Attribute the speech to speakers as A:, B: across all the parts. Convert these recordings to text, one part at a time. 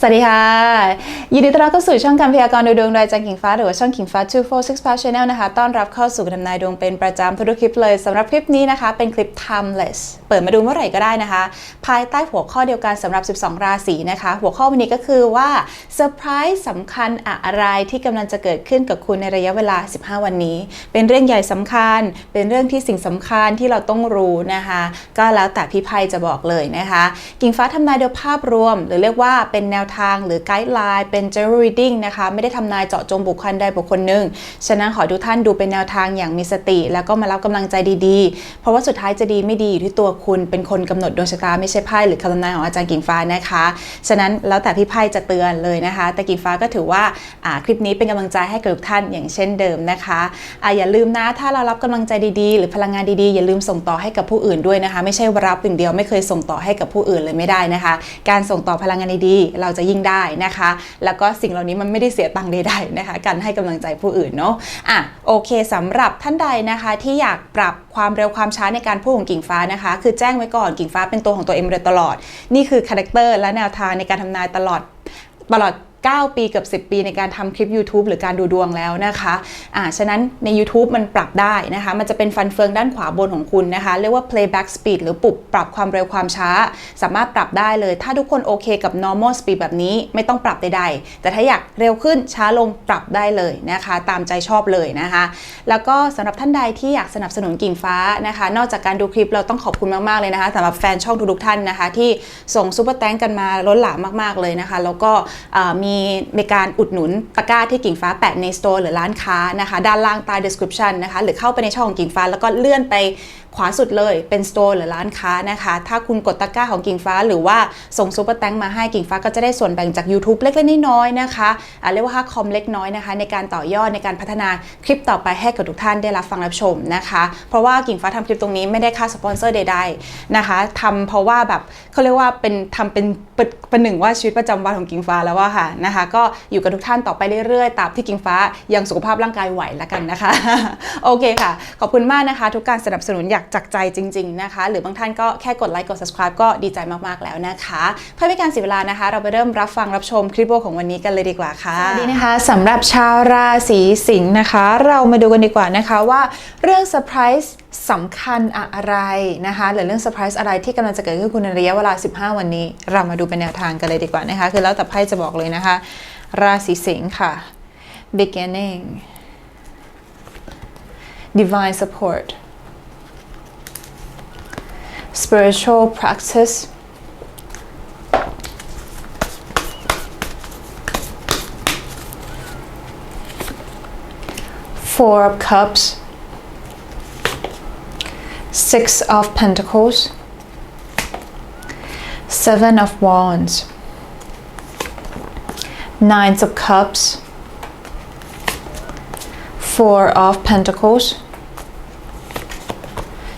A: สวัสดีค่ะ ยินดีต้อนรับเข้าสู่ช่องการพยากรณ์ดวงโดยจารย์ขิงฟ้าหรือว่าช่องขิงฟ้า 246 Power Channel นะคะ ต้อนรับเข้าสู่การทำนายดวงเป็นประจำทุกคลิปเลยสำหรับคลิปนี้นะคะ เป็นคลิป timeless เปิดมาดูเมื่อไหร่ก็ได้นะคะ ภายใต้หัวข้อเดียวกันสำหรับ 12 ราศีนะคะ หัวข้อวันนี้ก็คือว่าเซอร์ไพรส์สำคัญอะไรที่กำลังจะเกิดขึ้นกับคุณในระยะเวลา 15 วันนี้ เป็นเรื่องใหญ่สำคัญ เป็นเรื่องที่สิ่งสำคัญที่เราต้องรู้นะคะ ก็แล้วแต่พี่ไพ่จะบอกเลยนะคะ กิ่งฟ้าทำนายโดยภาพรวม หรือเรียกว่าเป็นแนวทางหรือไกด์ไลน์เป็น general reading นะคะ ไม่ได้ทำนายเจาะจงบุคคลใดบุคคลหนึ่ง ฉะนั้นขอทุกท่านดูเป็นแนวทางอย่างมีสติ แล้วก็มารับกำลังใจดีๆ เพราะว่าสุดท้ายจะดีไม่ดีอยู่ที่ตัวคุณ เป็นคนกำหนดดวงชะตาไม่ใช่ไพ่หรือคำทำนายของอาจารย์กิ่งฟ้านะคะ ฉะนั้นแล้วแต่พี่ไพ่จะเตือนเลยนะคะ แต่กิ่งฟ้าก็ถือว่าคลิปนี้เป็นกำลังใจให้กับทุกท่านอย่างเช่นเดิมนะคะออย่าลืมนะถ้าเรารับกำลังใจดีๆ หรือพลังงานดีๆ อย่าลืมส่งต่อให้กับผู้อื่นด้วยนะคะ ไม่ใช่ว่ารับอย่างเดียวไม่เคยส่งต่อให้กับผู้อื่นเลยไม่ได้นะคะ การส่งต่อพลังงานดีๆเราจะยิ่งได้นะคะแล้วก็สิ่งเหล่านี้มันไม่ได้เสียตังค์ใดๆนะคะ การให้กำลังใจผู้อื่นเนาะอะโอเคสำหรับท่านใดนะคะ ที่อยากปรับความเร็วความช้าในการพูดของกิ่งฟ้านะคะ คือแจ้งไว้ก่อนกิ่งฟ้าเป็นตัวของตัวเองมาโดยตลอด นี่คือคาแรคเตอร์และแนวทางในการทำนายตลอดตลอด 9 ปีกับ 10 ปีในการทำคลิป YouTube หรือการดูดวงแล้วนะคะอ่าฉะนั้นใน YouTube มันปรับได้นะคะ มันจะเป็นฟันเฟืองด้านขวาบนของคุณนะคะ เรียกว่า playback speed หรือปรับปรับความเร็วความช้า สามารถปรับได้เลย ถ้าทุกคนโอเคกับ normal speed แบบนี้ไม่ต้องปรับใดๆ แต่ถ้าอยากเร็วขึ้นช้าลงปรับได้เลยนะคะ ตามใจชอบเลยนะคะ แล้วก็สำหรับท่านใดที่อยากสนับสนุนกิ่งฟ้านะคะ นอกจากการดูคลิปเราต้องขอบคุณมากๆเลยนะคะสำหรับแฟนช่องทุกๆท่านนะคะ ที่ส่งซูเปอร์แตงกันมาล้นหลามมากๆเลยนะคะ แล้วก็อ่ามีในการอุดหนุนตะกร้าที่กิ่งฟ้าแปะในสโตร์หรือร้านค้านะคะ ด้านล่างใต้ description นะคะ หรือเข้าไปในช่องของกิ่งฟ้าแล้วก็เลื่อนไปขวาสุดเลยเป็นสโตร์หรือร้านค้านะคะ ถ้าคุณกดตะกร้าของกิ่งฟ้า หรือว่าส่งซูเปอร์แตงมาให้กิ่งฟ้าก็จะได้ส่วนแบ่งจาก YouTube เล็กๆน้อยๆนะคะเรียกว่าค่าคอมเล็กน้อยนะคะ ในการต่อยอดในการพัฒนาคลิปต่อไปให้กับทุกท่านได้รับฟังรับชมนะคะ เพราะว่ากิ่งฟ้าทำคลิปตรงนี้ไม่ได้ค่าสปอนเซอร์ใดๆนะคะทำเพราะว่าแบบเขาเรียกว่าเป็นทำเป็นเป็นเป็นหนึ่งว่าชีวิตประจำวันของกิ่งฟ้าแล้วว่าค่ะนะคะ ก็อยู่กับทุกท่านต่อไปเรื่อยๆตาบที่กิ่งฟ้ายังสุขภาพร่างกายไหวแล้วกันนะคะ โอเคค่ะ ขอบคุณมากนะคะ ทุกการสนับสนุนอยากจากใจจริง ๆนะคะ หรือบางท่านก็แค่กดไลค์กด subscribe ก็ดีใจมากๆแล้วนะคะ เพื่อไม่การเสียเวลานะคะ เราไปเริ่มรับฟังรับชมคลิปวิดีโอของวันนี้กันเลยดีกว่าค่ะสวัสดีนะคะสำหรับชาวราศีสิงห์นะคะ เรามาดูกันดีกว่านะคะว่าเรื่องเซอร์ไพรส์สำคัญอะไรนะคะหรือเรื่องเซอร์ไพรส์อะไรที่กำลังจะเกิดขึ้นคุณในระยะเวลา 15 วันนี้ เรามาดูเป็นแนวทางกันเลยดีกว่านะคะ คือแล้วแต่ไพ่จะบอกเลยนะคราศีสิงห์ค่ะ beginning divine support spiritual practice four of cups six of pentacles seven of wands nine of cups. Four of pentacles.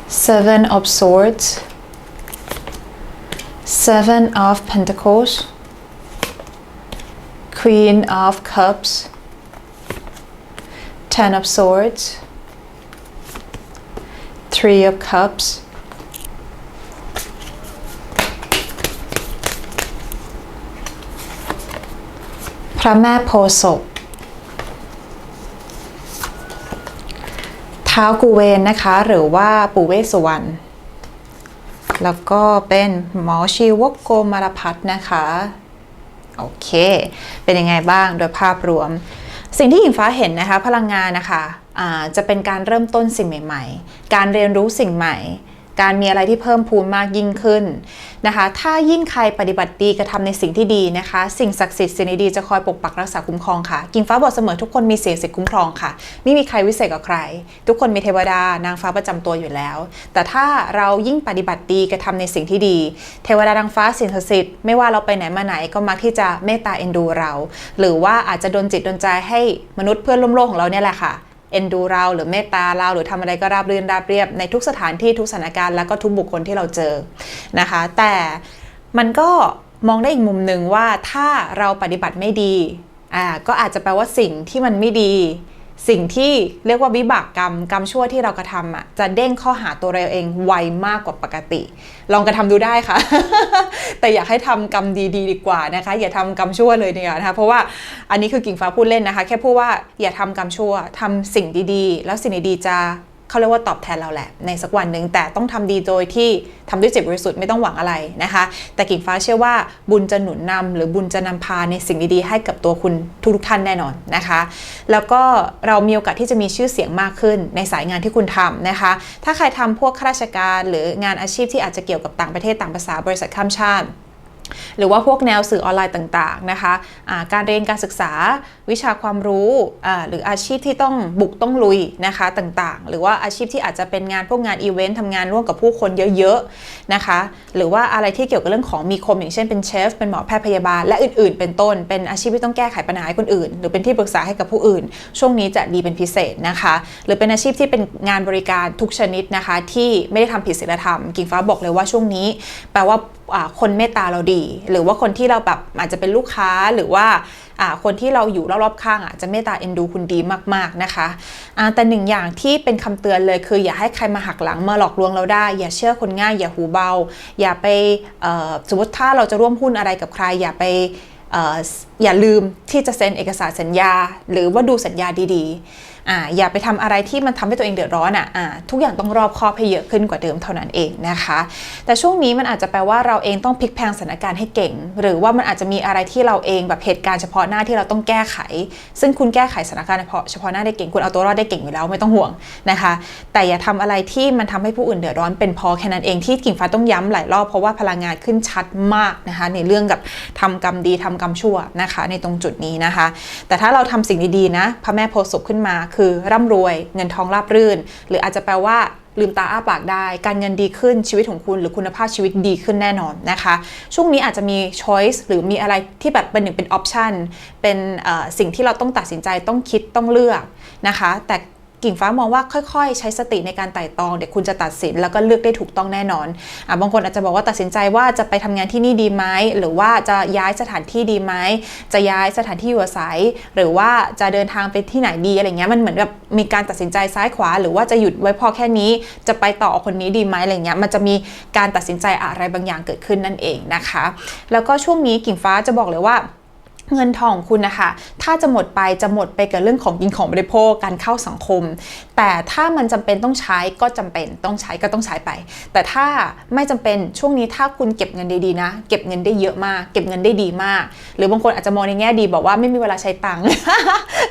A: Seven of swords. Seven of pentacles. Queen of cups. Ten of swords. Three of cups พระแม่โพศพท้ากุเวนนะคะ หรือว่าปู่เวสุวรรณแล้วก็เป็นหมอชีวกโกมารพัฒน์นะคะ โอเค เป็นยังไงบ้างโดยภาพรวม สิ่งที่หญิงฟ้าเห็นนะคะ พลังงานนะคะอ่าจะเป็นการเริ่มต้นสิ่งใหม่ ๆ การเรียนรู้สิ่งใหม่ การมีอะไรที่เพิ่มพูนมากยิ่งขึ้นนะคะ ถ้ายิ่งใครปฏิบัติดีกระทำในสิ่งที่ดีนะคะ สิ่งศักดิ์สิทธิ์สิ่งดีจะคอยปกปักรักษาคุ้มครองค่ะ กิ่งฟ้าบอกเสมอทุกคนมีเสียสิทธิ์คุ้มครองค่ะ ไม่มีใครวิเศษกว่าใคร ทุกคนมีเทวดานางฟ้าประจำตัวอยู่แล้ว แต่ถ้าเรายิ่งปฏิบัติดีกระทำในสิ่งที่ดี เทวดานางฟ้าสิ่งศักดิ์สิทธิ์ไม่ว่าเราไปไหนมาไหนก็มักที่จะเมตตาเอ็นดูเรา หรือว่าอาจจะดนจิตดนใจให้มนุษย์เพื่อนร่วมโลกของเราเนี่ยแหละค่ะ เอ็นดูเราหรือเมตตาเราหรือทำอะไรก็ราบรื่นราบเรียบในทุกสถานที่ทุกสถานการณ์แล้วก็ทุกบุคคลที่เราเจอนะคะ แต่มันก็มองได้อีกมุมหนึ่งว่าถ้าเราปฏิบัติไม่ดีอ่าก็อาจจะแปลว่าสิ่งที่มันไม่ดี สิ่งที่เรียกว่าวิบากกรรมกรรมชั่วที่เรากระทำอะจะเด้งข้อหาตัวเราเองไวมากกว่าปกติ ลองกระทำดูได้ค่ะ แต่อยากให้ทำกรรมดีๆดีกว่านะคะ อย่าทำกรรมชั่วเลยเนี่ยนะคะเพราะว่าอันนี้คือกิ่งฟ้าพูดเล่นนะคะ แค่พูดว่าอย่าทำกรรมชั่วทำสิ่งดีๆ แล้วสิ่งดีๆจะ เขาเรียกว่าตอบแทนเราแหละ ในสักวันหนึ่งแต่ต้องทำดีโดยที่ทำด้วยจิตบริสุทธิ์ไม่ต้องหวังอะไรนะคะ แต่กิ่งฟ้าเชื่อว่าบุญจะหนุนนำหรือบุญจะนำพาในสิ่งดีๆให้กับตัวคุณทุกๆท่านแน่นอนนะคะ แล้วก็เรามีโอกาสที่จะมีชื่อเสียงมากขึ้นในสายงานที่คุณทำนะคะ ถ้าใครทำพวกข้าราชการ หรืองานอาชีพที่อาจจะเกี่ยวกับต่างประเทศต่างภาษาบริษัทข้ามชาติ หรือว่าพวกแนวสื่อออนไลน์ต่างๆนะคะะการเรียนการศึกษาวิชาความรู้หรืออาชีพที่ต้องบุกต้องลุยนะคะต่างๆ หรือว่าอาชีพที่อาจจะเป็นงานพวกงานอีเวนต์ทำงานร่วมกับผู้คนเยอะๆนะคะหรือว่าอะไรที่เกี่ยวกับเรื่องของมีคม อย่างเช่นเป็นเชฟเป็นหมอแพทย์พยาบาลและอื่นๆ เป็นต้น เป็นอาชีพที่ต้องแก้ไขปัญหาให้คนอื่น หรือเป็นที่ปรึกษาให้กับผู้อื่น ช่วงนี้จะดีเป็นพิเศษนะคะหรือเป็นอาชีพที่เป็นงานบริการทุกชนิดนะคะที่ไม่ได้ทำผิดศีลธรรมกิ่งฟ้าบอกเลยว่าช่วงนี้ แปลว่า คนเมตตาเราดี หรือว่าคนที่เราแบบอาจจะเป็นลูกค้าหรือว่าคนที่เราอยู่รอบๆข้างอะจะเมตตาเอ็นดูคุณดีมากๆนะคะแต่หนึ่งอย่างที่เป็นคำเตือนเลยคือ อย่าให้ใครมาหักหลังมาหลอกลวงเราได้ อย่าเชื่อคนง่าย อย่าหูเบา อย่าไปสมมติถ้าเราจะร่วมหุ้นอะไรกับใคร อย่าไปอย่าลืมที่จะเซ็นเอกสารสัญญา หรือว่าดูสัญญาดีๆ อ่าอย่าไปทำอะไรที่มันทำให้ตัวเองเดือดร้อนอะอ่าทุกอย่างต้องรอบคอบให้เยอะขึ้นกว่าเดิมเท่านั้นเองนะคะ แต่ช่วงนี้มันอาจจะแปลว่าเราเองต้องพลิกแพลงสถานการณ์ให้เก่ง หรือว่ามันอาจจะมีอะไรที่เราเองแบบเหตุการณ์เฉพาะหน้าที่เราต้องแก้ไข ซึ่งคุณแก้ไขสถานการณ์เฉพาะเฉพาะหน้าได้เก่งคุณเอาตัวรอดได้เก่งอยู่แล้วไม่ต้องห่วงนะคะ แต่อย่าทำอะไรที่มันทำให้ผู้อื่นเดือดร้อนเป็นพอแค่นั้นเองที่กิ่งฟ้าต้องย้ำหลายรอบเพราะว่าพลังงานขึ้นชัดมากนะคะ ในเรื่องกับทำกรรมดีทำกรรมชั่วนะคะ ในตรงจุดนี้นะคะ แต่ถ้าเราทำสิ่งดีๆนะพระแม่โพธิ์ขึ้นมาคือร่ำรวยเงินทองราบรื่น หรืออาจจะแปลว่าลืมตาอ้าปากได้ การเงินดีขึ้นชีวิตของคุณ หรือคุณภาพชีวิตดีขึ้นแน่นอนนะคะ ช่วงนี้อาจจะมี choice หรือมีอะไรที่แบบเป็นหนึ่งเป็น option เป็นสิ่งที่เราต้องตัดสินใจต้องคิดต้องเลือกนะคะ แต่ กิ่งฟ้ามองว่าค่อยๆ ใช้สติในการไต่ตองเดี๋ยวคุณจะตัดสินแล้วก็เลือกได้ถูกต้องแน่นอนอะบางคนอาจจะบอกว่าตัดสินใจว่าจะไปทำงานที่นี่ดีไหมหรือว่าจะย้ายสถานที่ดีไหมจะย้ายสถานที่อยู่อาศัย หรือว่าจะเดินทางไปที่ไหนดีอะไรเงี้ยมันเหมือนแบบมีการตัดสินใจซ้ายขวา หรือว่าจะหยุดไว้พอแค่นี้จะไปต่อคนนี้ดีไหมอะไรเงี้ยมันจะมีการตัดสินใจอะไรบางอย่างเกิดขึ้นนั่นเองนะคะ แล้วก็ช่วงนี้กิ่งฟ้าจะบอกเลยว่า เงินทองคุณนะคะ ถ้าจะหมดไปจะหมดไปกับเรื่องของกินของบริโภคการเข้าสังคม แต่ถ้ามันจำเป็นต้องใช้ก็จำเป็นต้องใช้ก็ต้องใช้ไป แต่ถ้าไม่จำเป็นช่วงนี้ถ้าคุณเก็บเงินดีๆนะ เก็บเงินได้เยอะมาก เก็บเงินได้ดีมาก หรือบางคนอาจจะมองในแง่ดีบอกว่าไม่มีเวลาใช้ตังค์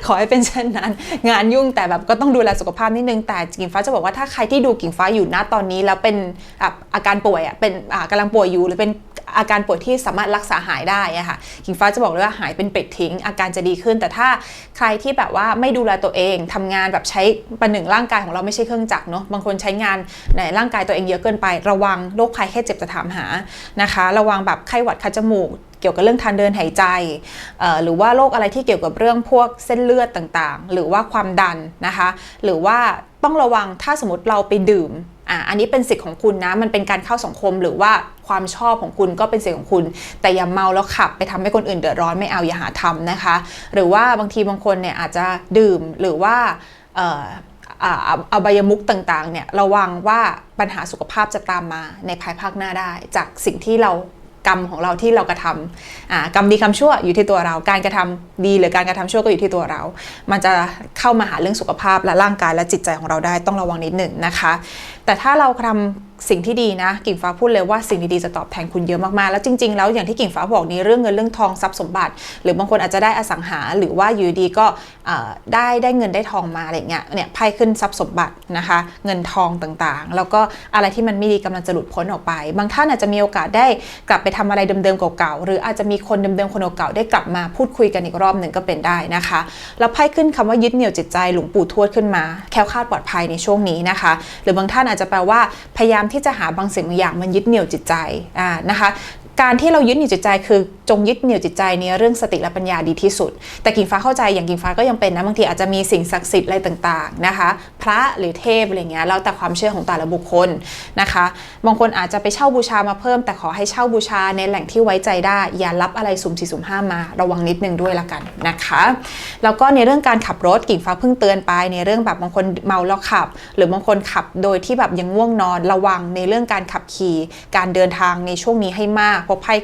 A: ขอให้เป็นเช่นนั้น งานยุ่งแต่แบบก็ต้องดูแลสุขภาพนิดนึงแต่กิ่งฟ้าจะบอกว่าถ้าใครที่ดูกิ่งฟ้าอยู่นะตอนนี้แล้วเป็นอาการป่วยอะเป็นกำลังป่วยอยู่หรือเป็น อาการป่วยที่สามารถรักษาหายได้อะค่ะคิงฟ้าจะบอกเลยว่าหายเป็นเป็ดทิ้ง อาการจะดีขึ้น แต่ถ้าใครที่แบบว่าไม่ดูแลตัวเองทำงานแบบใช้ประหนึ่งร่างกายของเราไม่ใช่เครื่องจักรเนาะบางคนใช้งานในร่างกายตัวเองเยอะเกินไประวังโรคภัยแค่เจ็บจะถามหานะคะ ระวังแบบไข้หวัดคัดจมูกเกี่ยวกับเรื่องทางเดินหายใจ หรือว่าโรคอะไรที่เกี่ยวกับเรื่องพวกเส้นเลือดต่างๆ หรือว่าความดันนะคะ หรือว่าต้องระวังถ้าสมมติเราไปดื่ม อะอันนี้เป็นสิทธิ์ของคุณนะ มันเป็นการเข้าสังคมหรือว่าความชอบของคุณก็เป็นสิทธิ์ของคุณ แต่อย่าเมาแล้วขับไปทำให้คนอื่นเดือดร้อนไม่เอาอย่าหาทำนะคะ หรือว่าบางทีบางคนเนี่ยอาจจะดื่มหรือว่าอบายมุกต่างๆเนี่ยระวังว่าปัญหาสุขภาพจะตามมาในภายภาคหน้าได้ จากสิ่งที่เรา กรรมของเราที่เรากระทำกรรมดีคำชั่วอยู่ที่ตัวเรา การกระทำดีหรือการกระทำชั่วก็อยู่ที่ตัวเรา มันจะเข้ามาหาเรื่องสุขภาพและร่างกายและจิตใจของเราได้ต้องระวังนิดหนึ่งนะคะ แต่ถ้าเราทำ สิ่งที่ดีนะ กิ่งฟ้าพูดเลยว่าสิ่งดีๆจะตอบแทนคุณเยอะมากๆ แล้วจริงๆ แล้วอย่างที่กิ่งฟ้าบอกนี้เรื่องเงินเรื่องทองทรัพย์สมบัติ หรือบางคนอาจจะได้อสังหา หรือว่าอยู่ดีก็ได้ได้เงินได้ทองมาอะไรเงี้ยเนี่ยไพ่ขึ้นทรัพย์สมบัตินะคะ เงินทองต่างๆ แล้วก็อะไรที่มันไม่ดีกำลังจะหลุดพ้นออกไป บางท่านอาจจะมีโอกาสได้กลับไปทำอะไรเดิมๆเก่าๆหรืออาจจะมีคนเดิมๆคนเก่าๆได้กลับมาพูดคุยกันอีกรอบหนึ่งก็เป็นได้นะคะแล้วไพ่ขึ้นคำว่ายึดเหนี่ยวจิตใจหลวงปู่ทวดขึ้นมาแค้วคาดปลอดภัยในช่วงนี้นะคะ หรือบางท่านอาจจะแปลว่าพยายามที่จะหาบางสิ่งบางอย่างมันยึดเหนี่ยวจิตใจอ่านะคะ การที่เรายึดเหนี่ยวจิตใจคือ จงยึดเหนี่ยวจิตใจในเรื่องสติและปัญญาดีที่สุด แต่กิ่งฟ้าเข้าใจอย่างกิ่งฟ้าก็ยังเป็นนะบางทีอาจจะมีสิ่งศักดิ์สิทธิ์อะไรต่างๆนะคะ พระหรือเทพอะไรเงี้ยแล้วแต่ความเชื่อของแต่ละบุคคลนะคะ บางคนอาจจะไปเช่าบูชามาเพิ่ม แต่ขอให้เช่าบูชาในแหล่งที่ไว้ใจได้ อย่ารับอะไรสุ่มสี่สุ่มห้ามาระวังนิดนึงด้วยละกันนะคะแล้วก็ในเรื่องการขับรถกิ่งฟ้าเพิ่งเตือนไปในเรื่องแบบบางคนเมาแล้วขับ หรือบางคนขับโดยที่แบบยังง่วงนอนระวังในเรื่องการขับขี่ การเดินทางในช่วงนี้ให้มากเพราะไพ่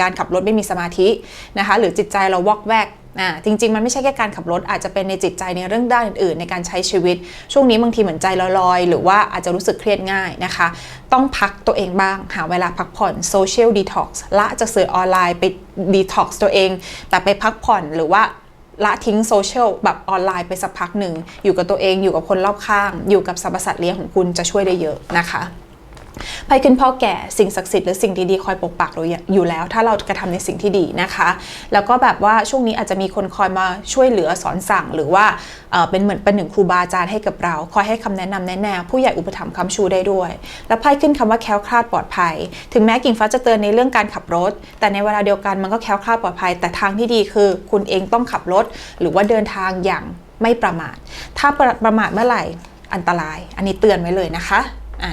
A: การขับรถไม่มีสมาธินะคะหรือจิตใจเราวอกแวกอ่าจริง ๆ มันไม่ใช่แค่การขับรถอาจจะเป็นในจิตใจในเรื่องด้านอื่นๆ ในการใช้ชีวิต ช่วงนี้บางทีเหมือนใจลอยๆ หรือว่าอาจจะรู้สึกเครียดง่ายนะคะ ต้องพักตัวเองบ้าง หาเวลาพักผ่อนโซเชียลดีท็อกซ์ละจากสื่อออนไลน์ไปดีท็อกซ์ตัวเอง แต่ไปพักผ่อนหรือว่าละทิ้งโซเชียลแบบออนไลน์ไปสักพักหนึ่ง อยู่กับตัวเองอยู่กับคนรอบข้าง อยู่กับสรรพสัตว์เลี้ยงของคุณจะช่วยได้เยอะนะคะ ไพ่ขึ้นพ่อแก่สิ่งศักดิ์สิทธิ์หรือสิ่งดีๆคอยปกปักเราอยู่แล้ว ถ้าเรากระทำในสิ่งที่ดีนะคะ แล้วก็แบบว่าช่วงนี้อาจจะมีคนคอยมาช่วยเหลือสอนสั่ง หรือว่าเป็นเหมือนเป็นหนึ่งครูบาอาจารย์ให้กับเราคอยให้คำแนะนำแนะแนวผู้ใหญ่อุปถัมภ์คำชูได้ด้วย แล้วไพ่ขึ้นคำว่าแคล้วคลาดปลอดภัย ถึงแม้กิ่งฟ้าจะเตือนในเรื่องการขับรถ แต่ในเวลาเดียวกันมันก็แคล้วคลาดปลอดภัย แต่ทางที่ดีคือ คุณเองต้องขับรถ หรือว่าเดินทางอย่างไม่ประมาท ถ้าประประมาทเมื่อไหร่อันตราย อันนี้เตือนไว้เลยนะคะ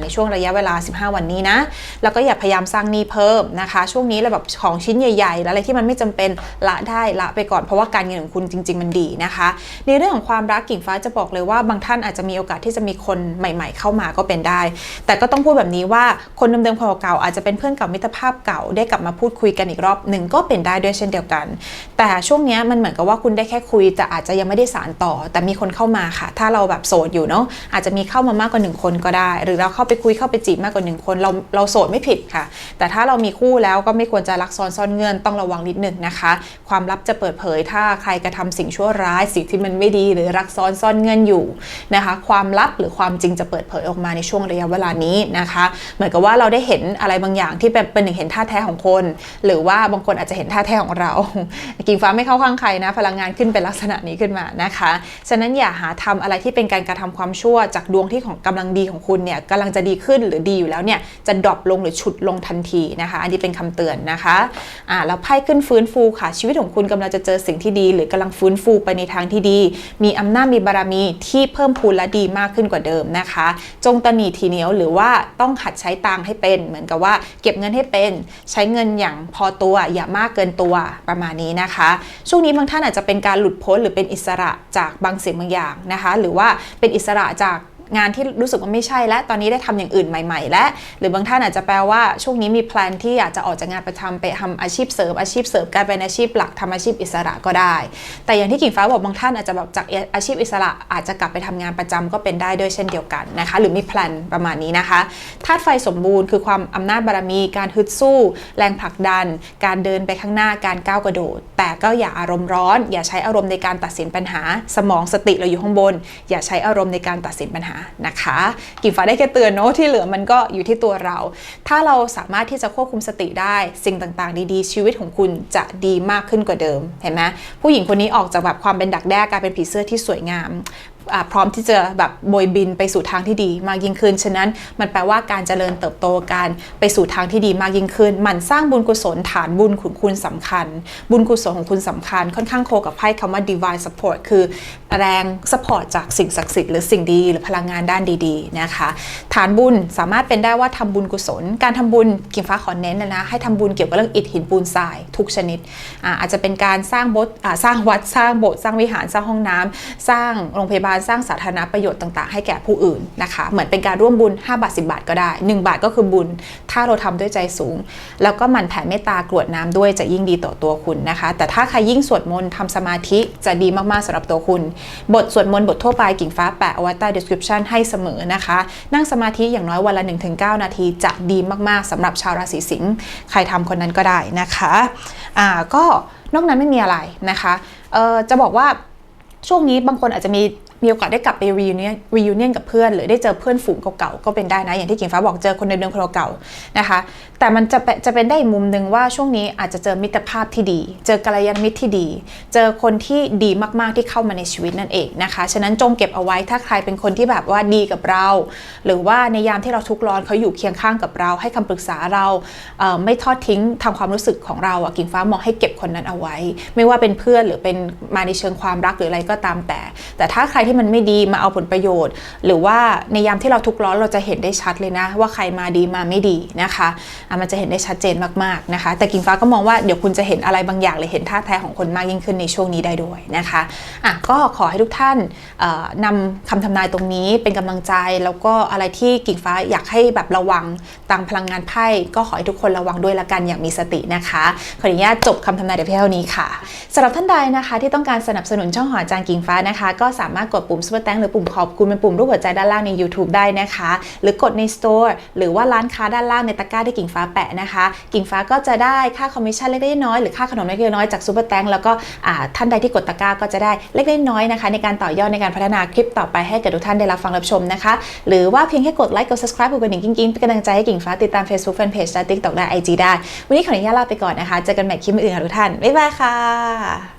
A: ในช่วงระยะเวลา 15 วันนี้นะ แล้วก็อย่าพยายามสร้างหนี้เพิ่มนะคะ ช่วงนี้เราแบบของชิ้นใหญ่ๆ แล้วอะไรที่มันไม่จำเป็นละได้ละไปก่อนเพราะว่าการเงินของคุณจริง ๆ มันดีนะคะ ในเรื่องของความรักกิ่งฟ้าจะบอกเลยว่าบางท่านอาจจะมีโอกาสที่จะมีคนใหม่ ๆ เข้ามาก็เป็นได้ แต่ก็ต้องพูดแบบนี้ว่าคนเดิมๆคนเก่าอาจจะเป็นเพื่อนเก่ามิตรภาพเก่าได้กลับมาพูดคุยกันอีกรอบหนึ่งก็เป็นได้ด้วยเช่นเดียวกัน แต่ช่วงนี้มันเหมือนกับว่าคุณได้แค่คุยแต่อาจจะยังไม่ได้สารต่อ แต่มีคนเข้ามาค่ะ ถ้าเราแบบโสดอยู่เนาะอาจจะมีเข้ามามากกว่าหนึ่งคนก็ได้ หรือเราเข้าไปคุยเข้าไปจีบมากกว่าหนึ่งคนเราเราโสดไม่ผิดค่ะ แต่ถ้าเรามีคู่แล้วก็ไม่ควรจะรักซ้อนซ่อนเงื่อนต้องระวังนิดหนึ่งนะคะ ความลับจะเปิดเผยถ้าใครกระทำสิ่งชั่วร้ายสิ่งที่มันไม่ดีหรือรักซ้อนซ่อนเงื่อนอยู่นะคะ ความลับหรือความจริงจะเปิดเผยออกมาในช่วงระยะเวลานี้นะคะ เหมือนกับว่าเราได้เห็นอะไรบางอย่างที่เป็นเป็นหนึ่งเห็นท่าแท้ของคน หรือว่าบางคนอาจจะเห็นท่าแท้ของเรากิ่งฟ้าไม่เข้าข้างใครนะ พลังงานขึ้นเป็นลักษณะนี้ขึ้นมานะคะ ฉะนั้นอย่าหาทำอะไรที่เป็นการกระทำความชั่วจากดวงที่ของกำลังดีของคุณเนี่ยกำลังจะดีขึ้นหรือดีอยู่แล้วเนี่ยจะดรอปลงหรือฉุดลงทันทีนะคะ อันนี้เป็นคำเตือนนะคะอ่าแล้วไพ่ขึ้นฟื้นฟูค่ะ ชีวิตของคุณกำลังจะเจอสิ่งที่ดี หรือกำลังฟื้นฟูไปในทางที่ดี มีอำนาจมีบารมีที่เพิ่มพูนและดีมากขึ้นกว่าเดิมนะคะ จงตะหนีทีเหนียวหรือว่าต้องหัดใช้ตังให้เป็นเหมือนกับว่าเก็บเงินให้เป็นใช้เงินอย่างพอตัวอย่ามากเกินตัวประมาณนี้นะคะ ช่วงนี้บางท่านอาจจะเป็นการหลุดพ้นหรือเป็นอิสระจากบางสิ่งบางอย่างนะคะ หรือว่าเป็นอิสระจาก งานที่รู้สึกว่าไม่ใช่และตอนนี้ได้ทำอย่างอื่นใหม่ ๆ และหรือบางท่านอาจจะแปลว่าช่วงนี้มีแพลนที่อยากจะออกจากงานประจำไปทำอาชีพเสริมอาชีพเสริมกายเป็นอาชีพหลักทำอาชีพอิสระก็ได้ แต่อย่างที่กิ่งฟ้าบอกบางท่านอาจจะแบบจากอาชีพอิสระอาจจะกลับไปทำงานประจำก็เป็นได้ด้วยเช่นเดียวกันนะคะ หรือมีแพลนประมาณนี้นะคะธาตุไฟสมบูรณ์คือความอำนาจบารมี การฮึดสู้ แรงผลักดัน การเดินไปข้างหน้าการก้าวกระโดด แต่ก็อย่าอารมณ์ร้อน อย่าใช้อารมณ์ในการตัดสินปัญหา สมองสติเราอยู่ข้างบน อย่าใช้อารมณ์ในการตัดสินปัญหานะคะกิ่งฟ้าได้แค่เตือนเนาะที่เหลือมันก็อยู่ที่ตัวเรา ถ้าเราสามารถที่จะควบคุมสติได้สิ่งต่างๆ ดีๆ ชีวิตของคุณจะดีมากขึ้นกว่าเดิมเห็นไหมผู้หญิงคนนี้ออกจากแบบความเป็นดักแด้กลายเป็นผีเสื้อที่สวยงามพร้อมที่จะแบบโบยบินไปสู่ทางที่ดีมากยิ่งขึ้น ฉะนั้นมันแปลว่าการเจริญเติบโตการไปสู่ทางที่ดีมากยิ่งขึ้น มันสร้างบุญกุศลฐานบุญของคุณสำคัญ บุญกุศลของคุณสำคัญ ค่อนข้างโคกับไพ่คำว่า divine support คือแรง support จากสิ่งศักดิ์สิทธิ์หรือสิ่งดีหรือพลังงานด้านดีๆนะคะ ฐานบุญสามารถเป็นได้ว่าทำบุญกุศล การทำบุญกิ่งฟ้าขอเน้นนะนะให้ทำบุญเกี่ยวกับเรื่องอิฐหินปูนทรายทุกชนิดอาอาจจะเป็นการสร้างโบสถ์สร้างวัดสร้างโบสถ์สร้างวิหารสร้างห้องน้ำสร้างโรงพยาบาลสร้างสาธารณประโยชน์ต่าง ๆ ให้แก่ผู้อื่นนะคะ เหมือนเป็นการร่วมบุญ 5 บาท 10 บาทก็ได้ 1 บาทก็คือบุญ ถ้าเราทำด้วยใจสูง แล้วก็หมันแผ่เมตตากรวดน้ำด้วยจะยิ่งดีต่อตัวคุณนะคะ แต่ถ้าใครยิ่งสวดมนต์ทำสมาธิจะดีมากๆสำหรับตัวคุณ บทสวดมนต์บททั่วไปกิ่งฟ้าแปะเอาไว้ใต้ description ให้เสมอนะคะ นั่งสมาธิอย่างน้อยวันละ 1-9 นาทีจะดีมากๆสำหรับชาวราศีสิงห์ใครทำคนนั้นก็ได้นะคะอ่าก็นอกนั้นไม่มีอะไรนะคะเออจะบอกว่าช่วงนี้บางคนอาจจะมี มีโอกาสได้กลับไป reunion reunion กับเพื่อนหรือได้เจอเพื่อนฝูงเก่าๆก็เป็นได้นะ อย่างที่กิ่งฟ้าบอกเจอคนเดิมๆคนเก่านะคะ แต่มันจะเป็นจะเป็นได้มุมหนึ่งว่าช่วงนี้อาจจะเจอมิตรภาพที่ดี เจอกัลยาณมิตรที่ดี เจอคนที่ดีมากๆที่เข้ามาในชีวิตนั่นเองนะคะฉะนั้นจงเก็บเอาไว้ถ้าใครเป็นคนที่แบบว่าดีกับเรา หรือว่าในยามที่เราทุกข์ร้อนเขาอยู่เคียงข้างกับเรา ให้คำปรึกษาเราเไม่ทอดทิ้งทางความรู้สึกของเราอะกิ่งฟ้ามองให้เก็บคนนั้นเอาไว้ ไม่ว่าเป็นเพื่อนหรือเป็นมาในเชิงความรักหรืออะไรก็ตามแต่ แต่ถ้าใครที่มันไม่ดีมาเอาผลประโยชน์ หรือว่าในยามที่เราทุกข์ร้อนเราจะเห็นได้ชัดเลยนะ ว่าใครมาดีมาไม่ดีนะคะะมันจะเห็นได้ชัดเจนมากๆนะคะ แต่กิ่งฟ้าก็มองว่าเดี๋ยวคุณจะเห็นอะไรบางอย่างเลยเห็นท่าแท้ของคนมากยิ่งขึ้นในช่วงนี้ได้ด้วยนะคะอะก็ขอให้ทุกท่านเอ่อนำคำทำนายตรงนี้เป็นกำลังใจ แล้วก็อะไรที่กิ่งฟ้าอยากให้แบบระวังตามพลังงานไพ่ก็ขอให้ทุกคนระวังด้วยละกันอย่างมีสตินะคะขออนุญาตจบคำทำนายแต่เพียงเท่านี้ค่ะสำหรับท่านใดนะคะ ที่ต้องการสนับสนุนช่องหอจารย์กิ่งฟ้านะคะ ก็สามารถกดปุ่มซุปเปอร์แตงหรือปุ่มขอบคุณเป็นปุ่มรูปหัวใจด้านล่างใน YouTube ได้นะคะ หรือกดใน Store หรือว่าร้านค้าด้านล่างในตะกร้าที่กิ่งฟ้าแปะนะคะ กิ่งฟ้าก็จะได้ค่าคอมมิชชั่นเล็กๆน้อยหรือค่าขนมเล็กๆน้อยจากซุปเปอร์แตงแล้วก็ท่านใดที่กดตะกร้าก็จะได้เล็กๆน้อยนะคะ ในการต่อยอดในการพัฒนาคลิปต่อไปให้กับทุกท่านได้รับฟังรับชมนะคะ หรือว่าเพียงแค่กดไลค์กด subscribe กดกระดิ่งกิ๊งๆเป็นกำลังใจให้กิ่งฟ้าติดตาม Facebook Fanpage และ TikTok และ IG ได้ วันนี้ขออนุญาตลาไปก่อนนะคะเจอกันใหม่คลิปอื่นค่ะทุกท่านบ๊ายบายค่ะ